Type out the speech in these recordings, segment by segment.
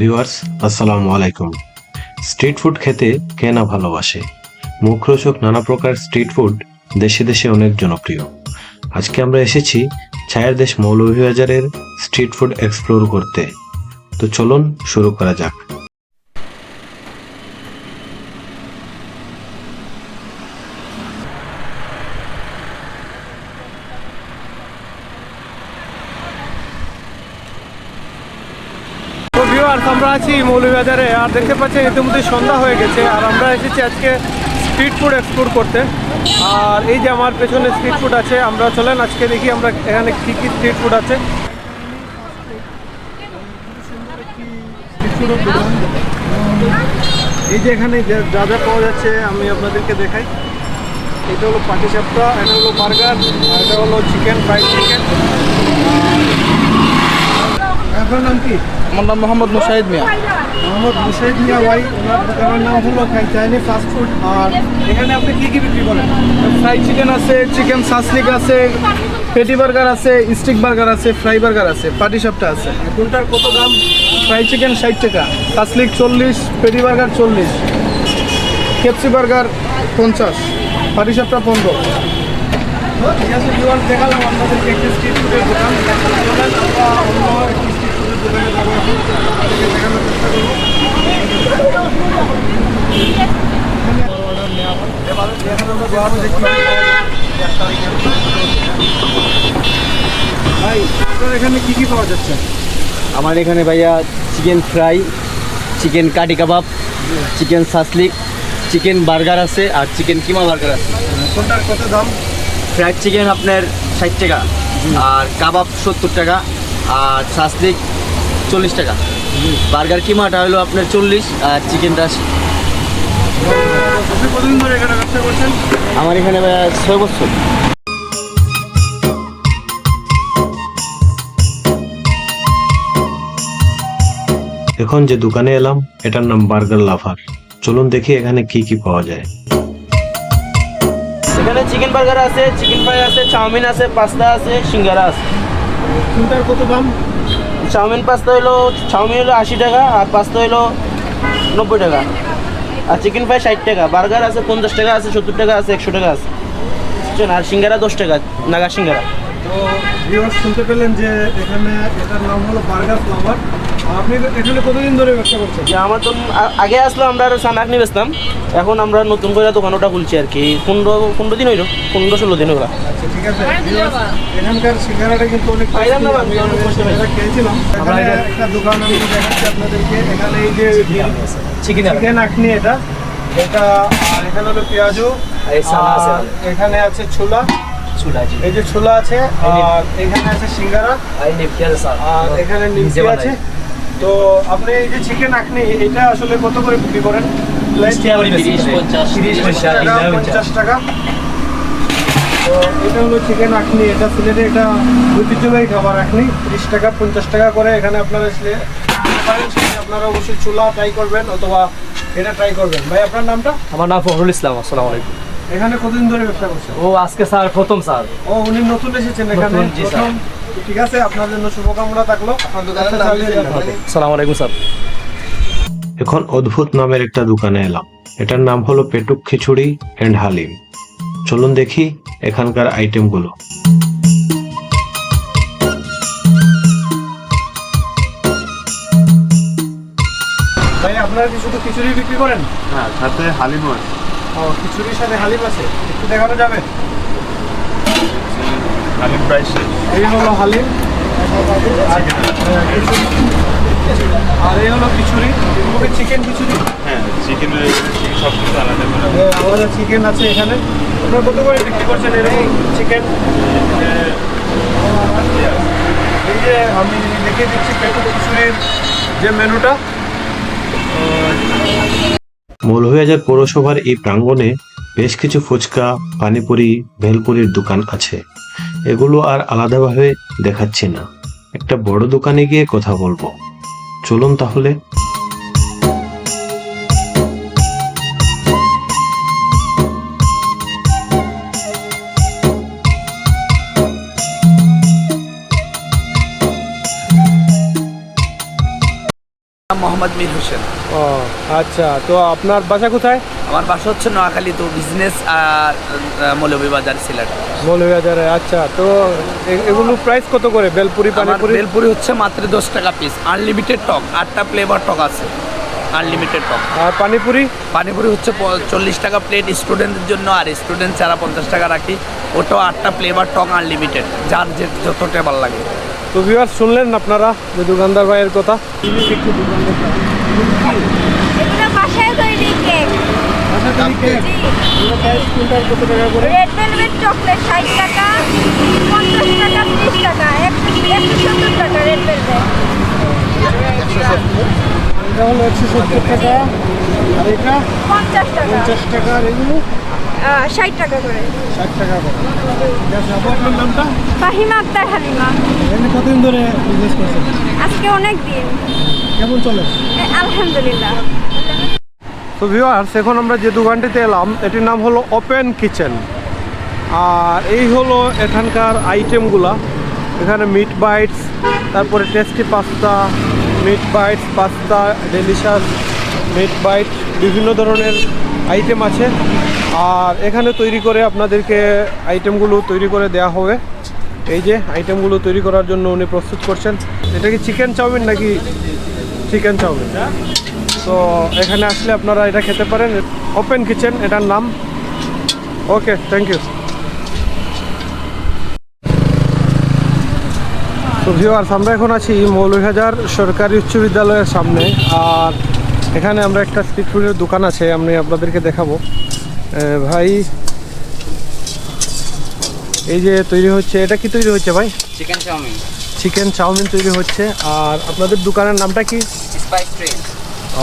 Viewers আসসালামু আলাইকুম। Street food খেতে কে না ভালোবাসে? মুখরোচক নানা প্রকার স্ট্রিট ফুড দেশে দেশে অনেক জনপ্রিয়। আজকে আমরা এসেছি ছায়ের দেশ মৌলভীবাজারের স্ট্রিট ফুড এক্সপ্লোর করতে। তো চলুন শুরু করা যাক তো ভিউয়ার্স আমরা আছি মৌলভীবাজারে, আর দেখতে পাচ্ছেন ইতিমধ্যে সন্ধ্যা হয়ে গেছে, আর আমরা এসেছি আজকে স্ট্রিট ফুড এক্সপ্লোর করতে। আর এই যে আমার পেছনে স্ট্রিট ফুড আছে, আমরা চলেন, আজকে দেখি আমরা এখানে কী কী স্ট্রিট ফুড আছে। এই যে এখানে যা যা পাওয়া যাচ্ছে, আমি আপনাদেরকে দেখাই। এটা হলো পাটি চাপটা এটা হলো বার্গার এটা হলো চিকেন ফ্রাইড চিকেন আপনার নাম কি? আমার নাম মোহাম্মদ মুশাহিদ মিয়া। মোহাম্মদ মুশাহিদ মিয়া ভাই ওনার দোকানের নাম হলো চাইনিজ ফাস্ট ফুড আর এখানে আপনি কী কী বিক্রি করেন? ফ্রাই চিকেন আছে চিকেন সাসলিক আছে পেটি বার্গার আছে স্টিক বার্গার আছে ফ্রাই বার্গার আছে পাটি সাপটা আছে। কোনটার কত দাম? ফ্রাই চিকেন ষাট টাকা সাসলিক চল্লিশ পেটি বার্গার চল্লিশ কেপসি বার্গার পঞ্চাশ পাটি সাপটা পনেরো। ঠিক আছে দেখালাম আপনাদেরকে একটি স্ট্রিট ফুডের দোকান। আমরা অন্য ভাই আপনার এখানে কী কী পাওয়া যাচ্ছে আমার এখানে ভাইয়া chicken fry chicken kathi kebab chicken shashlik chicken burger আছে আর চিকেন কিমা বার্গার আছে। কোনটার কত দাম? ফ্রাইড চিকেন আপনার ষাট টাকা আর কাবাব সত্তর টাকা আর সাসলিক চল্লিশ টাকা। বার্গার কিমাটা হলো আপনার চল্লিশ আর চিকেনটা আমার এখানে ছয় বছর। এখন যে দোকানে এলাম এটার নাম বার্গার লাভার। চলুন দেখি এখানে কি কি পাওয়া যায়। এখানে চিকেন বার্গার আছে চিকেন ফ্রাই আছে চাউমিন আছে পাস্তা আছে সিঙ্গারা আছে। কোনটার কত দাম? চাউমিন পাস্তা হলো, চাউমিন হলো আশি টাকা আর পাস্তা হলো নব্বই টাকা। আর চিকেন ফ্রাই ষাট টাকা, বার্গার আছে পঞ্চাশ টাকা আছে, সত্তর টাকা আছে, একশো টাকা আছে। আর সিঙ্গারা দশ টাকা, নাগা সিঙ্গারা। তো শুনতে পেলেন যে এখানে এটার নাম হলো বার্গার ফ্লাভার আপনি এখানে কতদিন ধরে ব্যবসা করছেন? যে আমার তো আগে আসলো আমরা সানাকনি বেচতাম এখন আমরা নতুন করে দোকান ওটা খুলছি আর কি। পনেরো পনেরো দিন হইল পনেরো ষোলো দিন হইল। আচ্ছা ঠিক আছে। এখানকার সিঙ্গারাটা কিন্তু অনেক খেয়েছিলাম। একটা দোকান আমি দেখাচ্ছি আপনাদেরকে। এখানে এই যে চিকেন চিকেন আখনি এটা। এটা এখানে হলো পেঁয়াজু। এখানে আছে ছোলা। এই যে ছোলা আছে আর এখানে আছে সিঙ্গারা। আর এখানে নিমকি আছে। তো আপনি এই যে চিকেন আখনি এটা আসলে কত করে বিক্রি করেন? পঞ্চাশ টাকা, তো এটা হলো চিকেন আখনি এটা সিলেটে এটা ঐতিহ্যবাহী খাবার আখনি তিরিশ টাকা পঞ্চাশ টাকা করে এখানে আপনারা আসলে অবশ্যই চুলা ট্রাই করবেন অথবা এটা ট্রাই করবেন। ভাই আপনার নামটা? আমার নাম ফখরুল ইসলাম আসসালামু আলাইকুম। এখানে কতদিন ধরে ব্যবসা করছেন? ও আজকে স্যার প্রথম স্যার। ও উনি নতুন এসেছেন এখানে। প্রথম ঠিক আছে আপনার জন্য শুভকামনা থাকল। যান। আসসালামু আলাইকুম স্যার। এখন অদ্ভুত নামের একটা দোকানে এলাম। এটার নাম হলো পেটুক খিচুড়ি অ্যান্ড হালিম। চলুন দেখি এখানকার আইটেমগুলো ভাই আপনারা কি শুধু খিচুড়ি বিক্রি করেন? হ্যাঁ সাথে হালিমও আছে। ও খিচুড়ির সাথে হালিম আছে। একটু দেখানো যাবে? হালিম শেষ। এই হলো হালিম। আর। এই হলো খিচুড়ি। ওকে চিকেন খিচুড়ি। হ্যাঁ চিকেন সব কিছু আলাদা চিকেন আছে এখানে। আপনারা কত করে বিক্রি করছেন এরকম চিকেন এই যে আমি দেখিয়ে দিচ্ছি পেটু খিচুড়ির যে মেনুটা। মৌলভীবাজার পৌরসভার এই প্রাঙ্গণে বেশ কিছু ফুচকা পানিপুরি ভেলপুরির দোকান আছে। এগুলো আর আলাদাভাবে দেখাচ্ছি না। একটা বড় দোকানে গিয়ে কথা বলব। চলুন তাহলে। মোহাম্মদ মোহাম্মদ মীর হোসেন। ও আচ্ছা তো আপনার বাসা কোথায়? আমার বাসা হচ্ছে নোয়াখালী তো বিজনেস আর মৌলভীবাজার সিলেট। মৌলভীবাজারে আচ্ছা তো এ- এগুলো প্রাইস কত করে? বেলপুরি পানিপুরি? বেলপুরি হচ্ছে মাত্র দশ টাকা পিস আনলিমিটেড টক আটটা ফ্লেভার টক আছে। আনলিমিটেড টক। আর পানিপুরি? পানিপুরি হচ্ছে চল্লিশ টাকা প্লেট স্টুডেন্টদের জন্য আর স্টুডেন্ট ছাড়া পঞ্চাশ টাকা রাখি। ওটাও আটটা ফ্লেভার টক আনলিমিটেড যার যে যত টেবার লাগে। তো ভিউয়ার শুনলেন আপনারা যে দোকানদার ভাইয়ের কথা এগুলো বাসায় তৈরি কেক কত টাকা করে রেড ভেলভেট চকলেট ষাট টাকা পঞ্চাশ টাকা ত্রিশ টাকা একশো সত্তর টাকা রেড ভেলভেট এটা হলো একশো সত্তর টাকা। আর এটা? পঞ্চাশ টাকা। পঞ্চাশ টাকা। আর এগুলো? ষাট টাকা করে। ষাট টাকা করে। ঠিক আছে আপনার নামটা? ফাহিমা আক্তার হালিমা। এখানে কতদিন ধরে বিজনেস করছেন? আজকে অনেক দিন। কেমন চলে? এ, আলহামদুলিল্লাহ। তো ভিউয়ার্স এখন আমরা যে দোকানটিতে এলাম, এটির নাম হলো ওপেন কিচেন আর এই হলো এখানকার আইটেমগুলা এখানে মিট বাইটস তারপরে tasty pasta meat bites pasta delicious meat bite বিভিন্ন ধরনের আইটেম আছে। আর এখানে তৈরি করে আপনাদেরকে আইটেমগুলো তৈরি করে দেওয়া হবে। এই যে আইটেমগুলো তৈরি করার জন্য উনি প্রস্তুত করছেন। এটা কি চিকেন চাউমিন নাকি চিকেন চাউমিন? তো এখানে আসলে আপনারা এটা খেতে পারেন। ওপেন কিচেন এটার নাম। ওকে থ্যাংক ইউ তো ভিউয়ার্স আমরা এখন আছি মৌলভীবাজার সরকারি উচ্চ বিদ্যালয়ের সামনে। আর এখানে আমরা একটা স্ট্রিট ফুডের দোকান আছে আমি আপনাদেরকে দেখাবো। ভাই এই যে তৈরি হচ্ছে এটা কি তৈরি হচ্ছে ভাই? Chicken chowmein. চিকেন চাউমিন তৈরি হচ্ছে। আর আপনাদের দোকানের নামটা কি? স্পাইস ট্রেন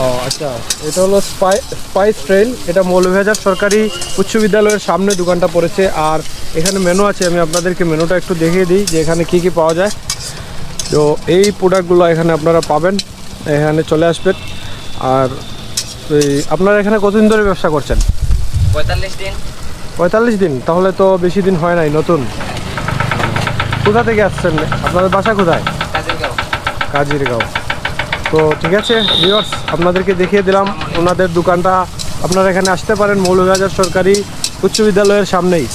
ও আচ্ছা। এটা হলো স্পাই স্পাইস ট্রেল এটা মৌলভীবাজার সরকারি উচ্চ বিদ্যালয়ের সামনে দোকানটা পড়েছে। আর এখানে মেনু আছে আমি আপনাদেরকে মেনুটা একটু দেখিয়ে দিই যে এখানে কি কি পাওয়া যায়। তো এই প্রোডাক্টগুলো এখানে আপনারা পাবেন। এখানে চলে আসবেন। আর আপনারা এখানে কতদিন ধরে ব্যবসা করছেন? পঁয়তাল্লিশ দিন। পঁয়তাল্লিশ দিন? তাহলে তো বেশি দিন হয় নাই নতুন। কোথা থেকে আসছেন? আপনাদের বাসা কোথায়? কাজিরগাঁও। তো ঠিক আছে ভিউয়ার্স আপনাদেরকে দেখিয়ে দিলাম। ওনাদের দোকানটা আপনারা এখানে আসতে পারেন, মৌলভীবাজার সরকারি উচ্চ বিদ্যালয়ের সামনেই।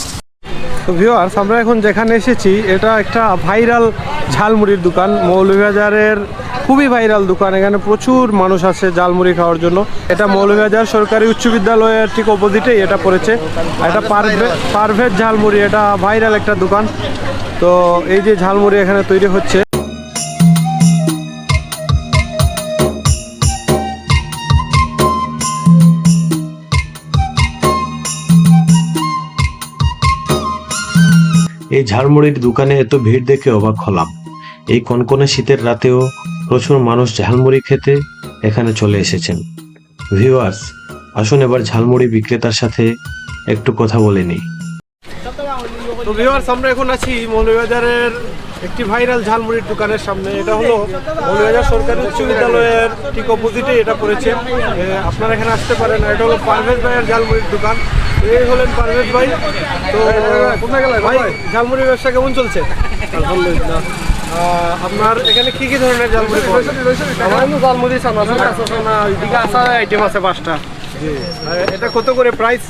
তো ভিউয়ার্স আমরা এখন যেখানে এসেছি, এটা একটা ভাইরাল ঝালমুড়ির দোকান। মৌলভীবাজারের খুবই ভাইরাল দোকান। এখানে প্রচুর মানুষ আসে ঝালমুড়ি খাওয়ার জন্য। এটা মৌলভীবাজার সরকারি উচ্চ বিদ্যালয়ের ঠিক অপোজিটেই এটা পড়েছে। এটা পারভে পারভেজ ঝালমুড়ি, এটা ভাইরাল একটা দোকান। তো এই যে ঝালমুড়ি এখানে তৈরি হচ্ছে। এই ঝালমুড়ির দোকানে এত ভিড় দেখে অবাক হলাম। এই কনকনে শীতের রাতেও প্রচুর মানুষ ঝালমুড়ি খেতে এখানে চলে এসেছেন। ভিউয়ার্স, আসুন এবার ঝালমুড়ি বিক্রেতার সাথে একটু কথা বলে নিই। তো ভিউয়ার্স, আমরা এখন আছি মৌলভীবাজারের একটি ভাইরাল ঝালমুড়ির দোকানের সামনে। এটা হলো মৌলভীবাজার সরকারি উচ্চ বিদ্যালয়ের ঠিক অপোজিটে এটা পড়েছে। আপনারা এখানে আসতে পারেন। এটা হলো পারভেজ ভাইয়ের ঝালমুড়ির দোকান। এই হলেন পারভেজ ভাই। তো ভাই ঝালমুড়ির ব্যবসা কেমন চলছে? আলহামদুলিল্লাহ। আপনার এখানে কি কি ধরনের ঝালমুড়ি আসার আইটেম আছে পাঁচটা। এটা কত করে প্রাইস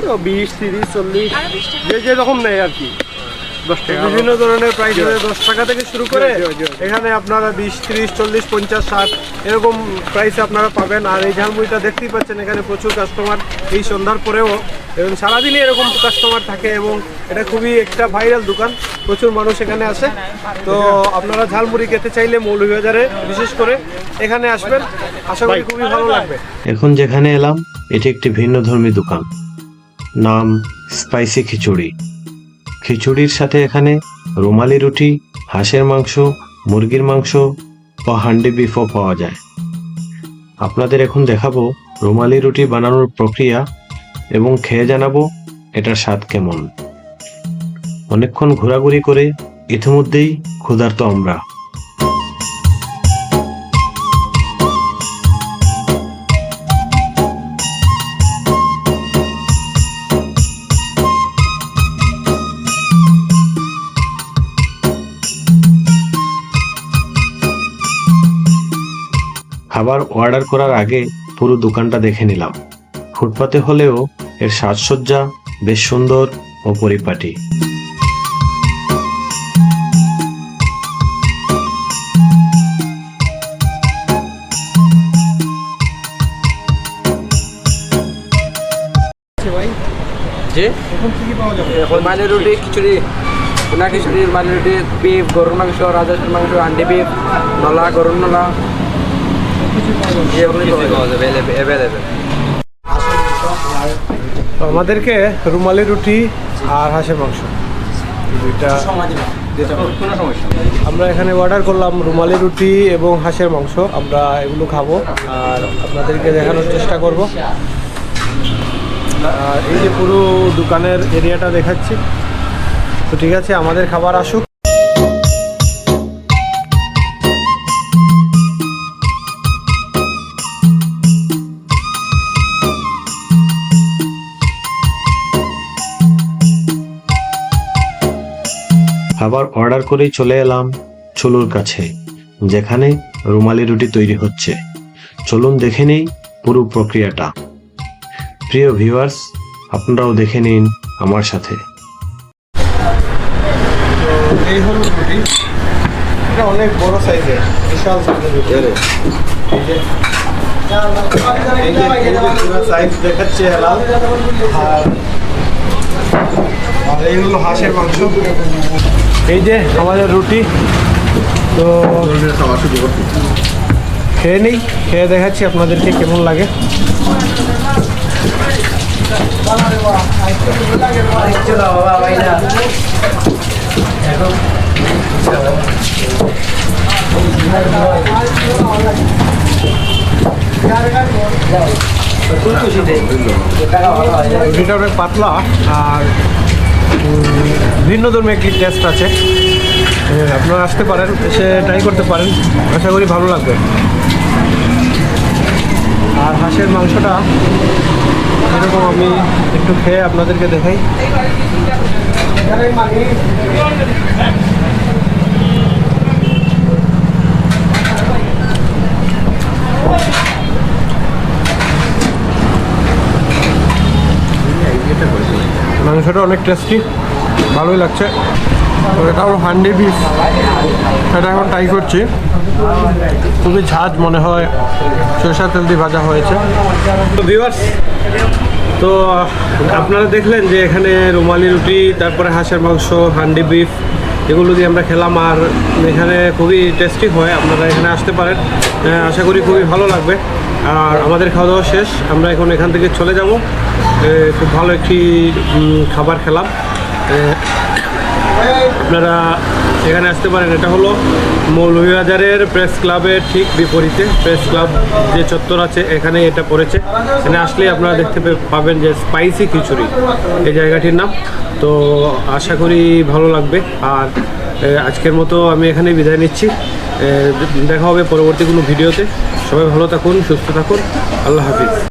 তো বিশ তিরিশ চল্লিশ। যে যে রকম নেই আর কি। বিভিন্ন ধরনের প্রাইস দশ টাকা থেকে শুরু করে। এখানে আপনারা বিশ ত্রিশ চল্লিশ পঞ্চাশ ষাট এরকম প্রাইসে আপনারা পাবেন। আর এই ঝালমুড়িটা দেখতেই পাচ্ছেন এখানে প্রচুর কাস্টমার এই সন্ধ্যার পরেও এবং সারাদিনই এরকম কাস্টমার থাকে এবং এটা খুবই একটা ভাইরাল দোকান। প্রচুর মানুষ এখানে আসে। তো আপনারা ঝালমুড়ি খেতে চাইলে মৌলভীবাজারে বিশেষ করে এখানে আসবেন। আশা করি খুবই ভালো লাগবে। এখন যেখানে এলাম এটি একটি ভিন্ন ধর্মী দোকান। নাম স্পাইসি খিচুড়ি। খিচুড়ির সাথে এখানে রুমালি রুটি, হাঁসের মাংস, মুরগির মাংস বা হান্ডি বিফও পাওয়া যায়। আপনাদের এখন দেখাবো রুমালি রুটি বানানোর প্রক্রিয়া এবং খেয়ে জানাব এটার স্বাদ কেমন। অনেকক্ষণ ঘোরাঘুরি করে ইতিমধ্যেই ক্ষুধার্ত আমরা। খাবার অর্ডার করার আগে পুরো দোকানটা দেখে নিলাম। ফুটপাতে হলেও এর সাজসজ্জা বেশ সুন্দর ও পরিপাটি। এখন রুটি, খিচুড়ি মালের রুটি, বিফ, গরুর মাংস রাজস্থান মাংস আন্ডি বিফ, নলা, গরুর নলা এগুলো পাওয়া যাবে অ্যাভেলেবেল তো আমাদেরকে রুমালি রুটি আর হাঁসের মাংস। দুইটা আমরা এখানে অর্ডার করলাম রুমালি রুটি এবং হাঁসের মাংস। আমরা এগুলো খাব আর আপনাদেরকে দেখানোর চেষ্টা করব। আর এই যে পুরো দোকানের এরিয়াটা দেখাচ্ছি। তো ঠিক আছে, আমাদের খাবার আসুক। খাবার অর্ডার করেই চলে এলাম চুলুর কাছে যেখানে রুমালি রুটি তৈরি হচ্ছে। চলুন দেখে নেই পুরো প্রক্রিয়াটা। প্রিয় ভিউয়ার্স আপনারাও দেখে নিন আমার সাথে। এই হলো রুটি। এটা অনেক বড় সাইজের বিশাল সাইজের রুটি। এই যে। এই যে এই যে পুরো সাইজ দেখাচ্ছে লাল আর আর এই হলো হাঁসের মাংস। এই যে আমাদের রুটি। তো খেয়ে নিই, খেয়ে দেখাচ্ছি আপনাদেরকে কেমন লাগে। রুটিটা অনেক পাতলা, আর ভিন্ন ধর্মী একটি টেস্ট আছে। আপনারা আসতে পারেন, এসে ট্রাই করতে পারেন। আশা করি ভালো লাগবে। আর হাঁসের মাংসটা এরকম আমি একটু খেয়ে আপনাদেরকে দেখাই। মাংসটা অনেক টেস্টি ভালোই লাগছে। তো এটা হলো হান্ডি বিফ সেটা এখন ট্রাই করছি। খুবই ঝাঁজ মনে হয়, সরষা তেল দিয়ে ভাজা হয়েছে। তো ভিউয়ার্স তো আপনারা দেখলেন যে এখানে রুমালি রুটি, তারপরে হাঁসের মাংস, হান্ডি বিফ এগুলো দিয়ে আমরা খেলাম। আর এখানে খুবই টেস্টি হয়, আপনারা এখানে আসতে পারেন। আশা করি খুবই ভালো লাগবে। আর আমাদের খাওয়া দাওয়া শেষ, আমরা এখন এখান থেকে চলে যাব। খুব ভালো একটি খাবার খেলাম। আপনারা এখানে আসতে পারেন। এটা হলো মৌলভীবাজারের প্রেস ক্লাবের ঠিক বিপরীতে। প্রেস ক্লাব যে চত্বর আছে, এখানে এটা পড়েছে। এখানে আসলে আপনারা দেখতে পাবেন যে স্পাইসি খিচুড়ি। এই জায়গাটির নাম। তো আশা করি ভালো লাগবে। আর আজকের মতো আমি এখানে বিদায় নিচ্ছি। দেখা হবে পরবর্তী কোনো ভিডিওতে। সবাই ভালো থাকুন, সুস্থ থাকুন। আল্লাহ হাফিজ।